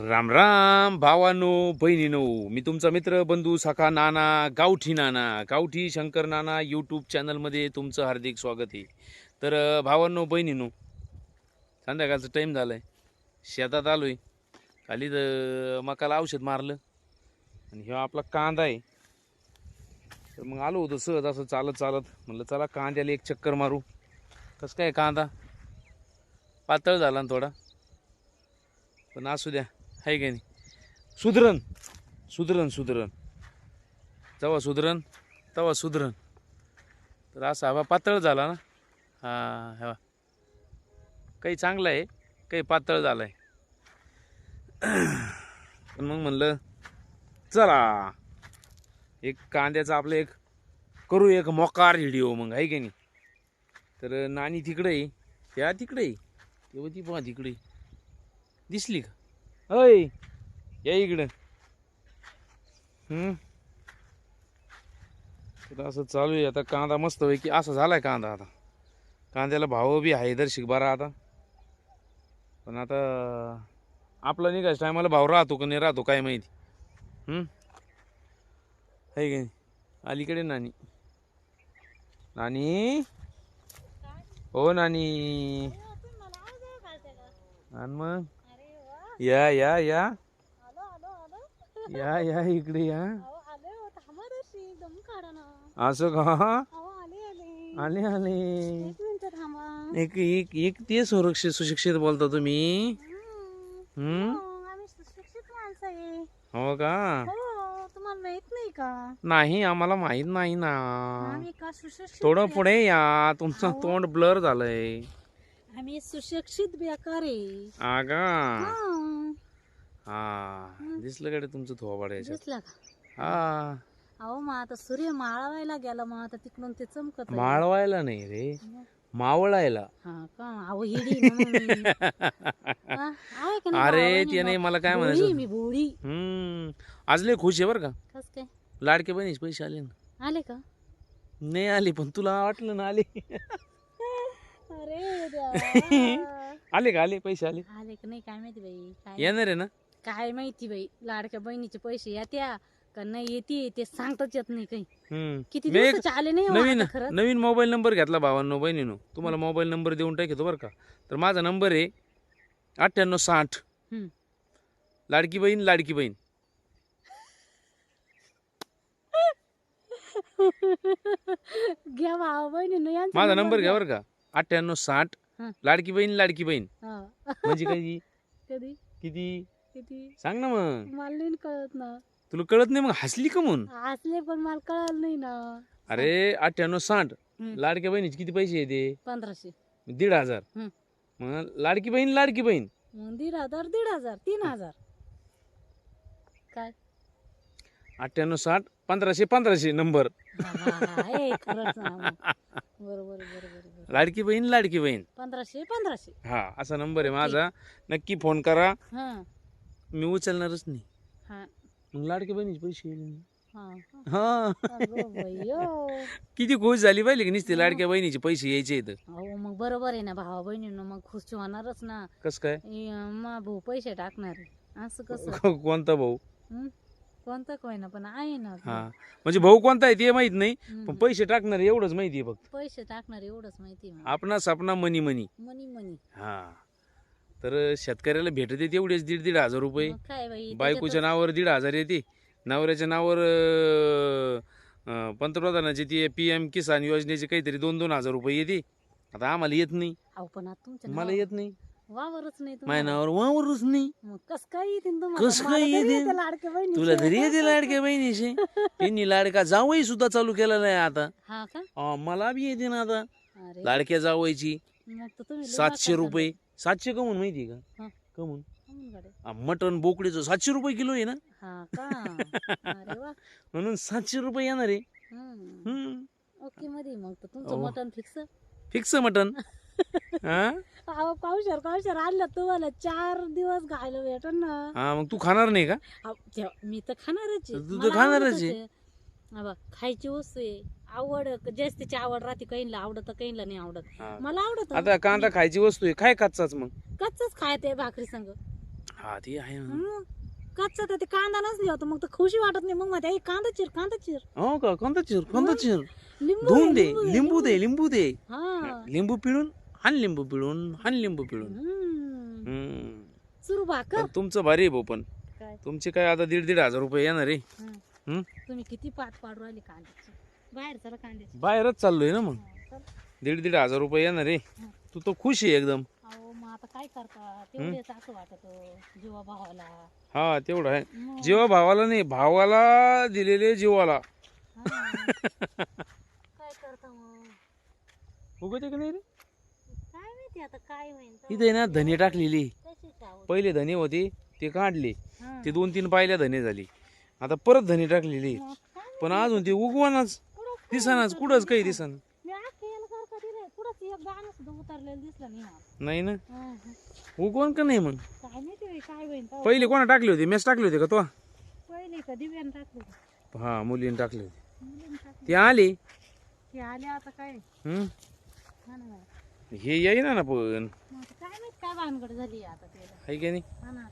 राम राम भावानो बहिणीनो मी तुमचा मित्र बंधू सखा नाना गावठी नाना गावठी शंकर नाना यूट्यूब चॅनलमध्ये तुमचं हार्दिक स्वागत आहे. तर अं, भावांनो बहिणीनो संध्याकाळचं टाईम झालं आहे शेतात आलो आहे खाली तर मकाला औषध मारलं. आणि ह्यो आपला कांदा आहे. तर मग आलो होतो सहज असं चालत चालत. म्हणलं चला कांद्याला एक चक्कर मारू. कसं काय कांदा? पातळ झाला ना थोडा. पण असू द्या. आहे का नाही? सुधरण सुधरण सुधरण. जेव्हा सुधरण तेव्हा सुधरण. तर असा हवा पातळ झाला ना? हा हवा. काही चांगलं आहे काही पातळ झालं आहे पण मग म्हणलं चला. एक कांद्याचा आपलं एक करू एक मोकार व्हिडिओ मग आहे की नाही? तर नानी तिकडे आहे. त्या तिकडे आहे. तेव्हा ती पहा तिकडे. दिसली का? अय या इकडं. हम्म. तर असं चालू आहे. आता कांदा मस्त की असा झालाय कांदा आता. कांद्याला भाव बी आहे दर्शिक बरा आता. पण आता आपला निघायच्या टायमाला भाव राहतो का नाही राहतो काय माहिती. हम्म. आहे की नाही? अलीकडे नानी. नानी? हो नानी. आणि मग? या या या. या या इकडे या. असं का? आले आले. एक एक एक ते सुरक्षित सुशिक्षित बोलता तुम्ही? हम्म. हो का? तुम्हाला माहीत नाही का? नाही आम्हाला माहीत नाही ना. आम्ही का सुशिक्षित थोडं बे- पुढे या. तुमचं तोंड ब्लर झालंय. आम्ही सुशिक्षित बेकार आहे. आगा हा. हा दिसलं कडे तुमचं थोबाड याच्यात? दिसला का? हा. अहो मग आता सूर्य माळावायला गेला मग आता तिकडून ते चमकत आहे. माळवायला नाही रे मावळायला. हा का? अहो हिडी ना मग मी. हा, आहे का नाही अरे मग? मला काय भोळी म्हणायचं? मी भोळी. हम्म आज लय खुश आहे बरं का. कस काय? लाडके बहिणीचे पैसे आले ना. आले का? नाही आले पण तुला वाटलं ना आले. अरे देवा. आले का आले पैसे आले? आले का नाही काय माहिती बाई काय? येणार आहे ना? काय माहिती बाई लाडक्या बहिणीचे पैसे येत्या का नाही येते ते सांगताच येत नाही काही. हम्म. किती मी एक दिवसाचे आले नाही हो नवीन आता खरंच नवीन मोबाईल नंबर घेतला भावांनो बहिणीनो. तुम्हाला मोबाईल नंबर देऊन टाकतो बरं का. तर माझा नंबर आहे अठ्ठ्याण्णव साठ. हम्म. लाडकी बहीण लाडकी बहीण. घ्या भावा बहिणी यांचा माझा नंबर घ्या बरं का. अठ्ठ्याण्णव साठ. हं. लाडकी बहीण लाडकी बहीण. हा. म्हणजे काही कधी? किती? सांग ना मग. मला नाही कळत ना. तुला कळत नाही मग हसली का म्हणून? असले पण मला कळलं नाही ना. अरे अठ्ठ्याण्णव साठ. हम्म. लाडक्या बहिणीचे किती पैसे येते पंधराशे. दीड हजार. हम्म. मग लाडकी बहीण लाडकी बहीण. मग दीड हजार दीड हजार तीन हजार. काय? अठ्ठ्याण्णव साठ पंधराशे पंधराशे नंबर. हा, हा, हा, ए, खरंच ना मग. बरोबर बरोबर बरोबर. लाडकी बहीण लाडकी बहीण. पंधराशे पंधराशे. हा असा नंबर आहे माझा. नक्की फोन करा. हा. मी उचलणारच नाही. हा. मग लाडकी बहिणीचे पैसे येईल नाही. हा हा. अगं बाईयो. किती खुश झाली पाहिजे की नुसते लाडक्या बहिणीचे पैसे यायचे इथं. अहो मग बरोबर आहे ना भावा बहिणीनं मग खुश होणारच ना. कस काय? मा भाऊ पैसे टाकणार आहे. असं कसं? कोणता भाऊ? हं? कोणतं काय ना पण आहे ना हा. म्हणजे भाऊ कोणता आहे ते माहीत नाही हं, पण. पैसे टाकणार एवढंच माहिती आहे फक्त. पैसे टाकणार एवढंच माहिती आहे आपणा सपना मनी मनी. मनी मनी. हा. तर शेतकऱ्याला भेटत येते एवढेच दीड दीड हजार रुपये. मग काय बाई बायकोच्या नावावर दीड हजार येते. नवऱ्याच्या नावावर अं, पंतप्रधानाचे ते पी एम किसान योजनेचे काहीतरी दोन दोन हजार रुपये येते. आता आम्हाला येत नाही. अहो पण आता तुमच्या मला नावावर येत नाही. वावरच नाही माझ्या तुम्हाला. नावावर वावरच नाही. मग कस काय येतील तुम्हाला? कसं मला काय तरी येतील? येते लाडक्या बहिणीचे. तुला तरी येते लाडक्या बहिणीचे. त्यांनी लाडका जावई सुद्धा चालू केलेला आहे आता. हा का? अं, मला बी येते ना आता. अरे. लाडक्या जावईची मग तर तुम्ही लई सातशे रुपये. सातशे कमून माहिती आहे हा. का कमून. आ, मटण बोकडीचं सातशे रुपये किलो आहे ना हा का अरे वा म्हणून सातशे रुपये येणार आहे. हम्म. ओके मध्ये मग तर तुमचं अहो. मटण फिक्स फिक्स मटण हा अहो पावशर पावशर आणलं तुम्हाला चार दिवस घायला भेटन ना हा मग तू खाणार नाही का अहो, मी तर खाणारच आहे. तू तर मला खाणारच आवडतच आहे. बघ, खायची वस्तू आहे. आवड जास्तीची आवड राहते काहींना आवडत काहींना नाही आवडत. हा. मला आवडत. आता कांदा खायची वस्तू आहे काय कच्चाच मग? कच्चच खायचं भाकरी संग. हा ते आहे ना. कच्चा तर ते कांदा नसली होता मग तर खुशी वाटत नाही. मग मध्ये कांदा चिर कांदा चिर. हो का? कोणता चिर कोणता चिर. लिंबू धुवून दे लिंबू लिंबू दे लिंबू दे. हा. लिंबू पिळून हान लिंबू पिळून हान लिंबू पिळून. हम्म. हम्म. सुरू भाकर. पण तुमचं भारी आहे भाऊ पण. काय? तुमचे काय आता दीड दीड हजार रुपये येणार आहे. हं. हम्म? तुम्ही किती पाठ पाडू राहिले कांद्याची? बाहेर चला कांद्याची. बाहेरच चाललोय ना मग. चल. दीड दीड हजार रुपये येणार हं. तू तो खुश आहे एकदम. अहो मग आता काय करता? तेवढेच असं वाटत जीवा भावाला हा तेवढं आहे. मग, जेव्हा भावाला नाही भावाला दिलेले जीवाला. हा. काय करता मग? उगत का नाही रे? काय माहिती आता काय होईल इथे ना धने टाकलेली. कशीच. पहिले धने होते ते काढले. हा. ते दोन तीन पायल्या धने झाली. आता परत धने टाकलेली पण अजून ते उगवानाच. दिसानाच. कुठंच काही दिसाना. मी अख्खेल सारखं दिलंय. कुठंच एक गाणं सुद्धा उतरलेलं दिसलं नाही मला. नाही ना? हा, हा. उगवण का नाही मग? काय माहिती बाई, काय होईल तेव्हा. पहिले कोणा टाकले होते? मेस टाकले होते का तो? पहिले का दिव्यानं टाकलं हा मुलीने टाकले होते. मुलीनं टाकलं. ते आले. ते आले आता काय? हम्म? हा ना हे येईना ना पण. मग आता काय माहीत काय भानगड झाली आता त्याला आहे की नाही? हा ना.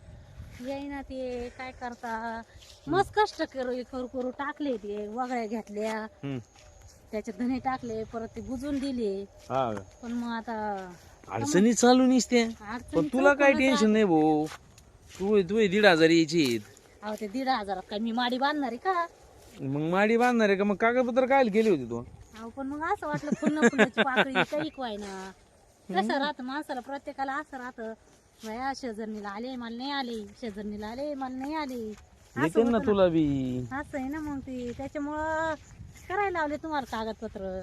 येईना ते काय करता? मस्त कष्ट करू करू करू टाकले ते वगळ्या घेतल्या. हम्म. त्याच्यात धने टाकले परत ते बुजून दिले. हा. पण मग आता अडचणी चालू नसते पण तुला काय टेन्शन नाही भाऊ. तू तू दीड हजार यायची अहो ते दीड हजारात काय मी माडी बांधणार आहे का? मग माडी बांधणार आहे का? मग कागदपत्र काय केली होती तू? अहो पण मग असं वाटलं फुलं फुलाची पाकळी काही ना कसं राहतं माणसाला प्रत्येकाला असं राहतं. वया शेजरणीला आले मला नाही आले. शेजरणीला आले मला नाही आले. असं येते ना होतं तुला बी. ना. असं आहे ना मग ते. त्याच्यामुळं करायला लावले तुम्हाला कागदपत्र.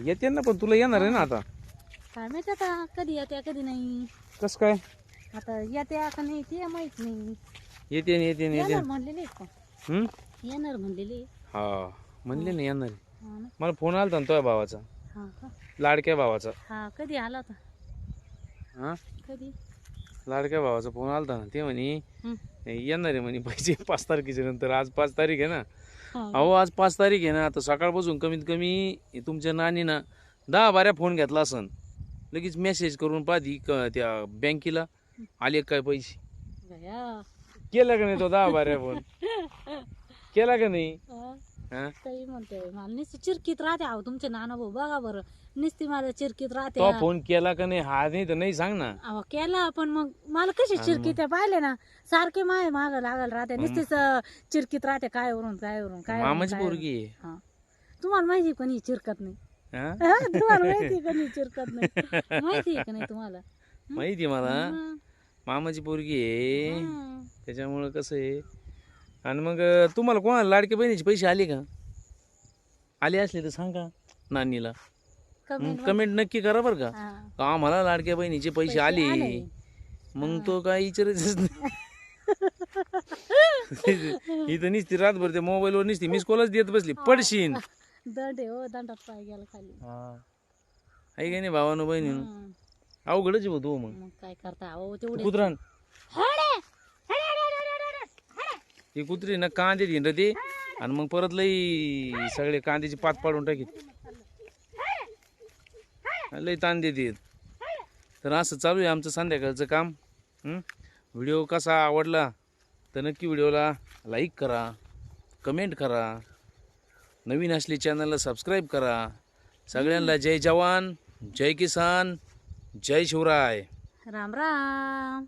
येते ना पण तुला येणार आहे ना आता. काय माहिती आता कधी येत्या कधी नाही. कस काय? आता येत्या का नाही ते माहीत नाही. येते ना, येते ना, येते येणार. म्हणलेले का? हम्म? येणार म्हणलेले हा म्हणले ना येणार आहे. हा ना. मला फोन आलता ना तुझ्या भावाचा. हा का? लाडक्या भावाचा. हा कधी आला होता? हा? कधी? लाडक्या भावाचा फोन आलता ना ते म्हणे. येणार आहे म्हणे पैसे पाच तारखेच्या नंतर आज पाच तारीख आहे ना. अहो आज पाच तारीख आहे ना आता सकाळपासून कमीत कमी तुमच्या नानीनं दहा बाऱ्या फोन घेतला असन लगेच मेसेज करून पाहती त्या बँकेला आले काय पैसे. केला का नाही तो दहा बाऱ्या फोन केला का नाही काही म्हणते मला नुसती चिरकीत राहते अहो तुमचे नाना भाऊ बघा बरं. नुसती माझ्या चिरकीत राहते. तो फोन केला का नाही हा नाही तर नाही सांग ना. अहो केला पण मग मला कशी चिरकीत पाहिले ना. सारखे माय माग लागायला राहते नुसतीच चिरकीत राहते काय वरून काय वरून काय वरून, मामाची काय वरून. पोरगी आहे. हा. तुम्हाला माहिती आहे कोणी चिरकत नाही. हा? हा, तुम्हाला माहिती आहे कोणी चिरकत नाही. माहिती आहे का नाही तुम्हाला? माहिती आहे मला. हं. मामाची पोरगी आहे. हं. त्याच्यामुळं कसं आहे आणि मग तुम्हाला कोणाला लाडक्या बहिणीचे पैसे आले का? आले असले तर सांगा नानीला. कमेंट कमेंट नक्की करा बरं का. का आम्हाला लाडक्या बहिणीचे पैसे आले. मग तो काय विचारायचंच नाही. इथं निसती रातभर त्या मोबाईलवर निसती. मिस कॉलच देत बसली. पडशीन. दंड हो दंडात पाय गेला खाली. आहे का नाही भावानं हं. अवघडच आहे तू मग. मग काय करता? कुत्रान ती कुत्री ना कांदे दिन रे ते. आणि मग परत लई सगळे कांद्याची पात पाडून टाकीत. लई ताण देते तर असं चालू आहे आमचं संध्याकाळचं काम. व्हिडिओ कसा आवडला तर नक्की व्हिडिओला लाईक करा कमेंट करा नवीन असले चॅनलला सबस्क्राईब करा. सगळ्यांना जय जवान जय किसान जय शिवराय. राम राम.